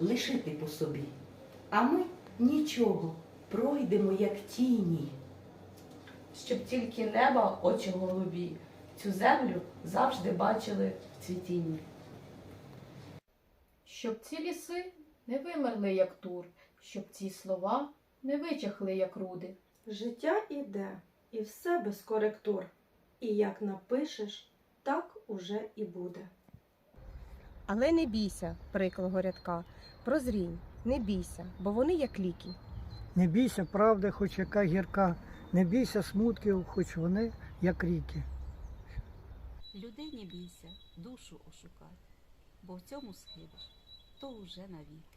лишити по собі. А ми нічого, пройдемо як тіні. щоб тільки неба очі голубі, цю землю завжди бачили в цвітінні. Щоб ці ліси не вимерли, як тур, щоб ці слова не вичахли, як руди. Життя іде, і все без коректур. І як напишеш, так уже і буде. Але не бійся приклого рядка, прозрінь, не бійся, бо вони як ліки. Не бійся правди, хоч яка гірка, не бійся смутків, хоч вони як ріки. Людей не бійся, душу ошукай, бо в цьому схибиш, то уже навіки.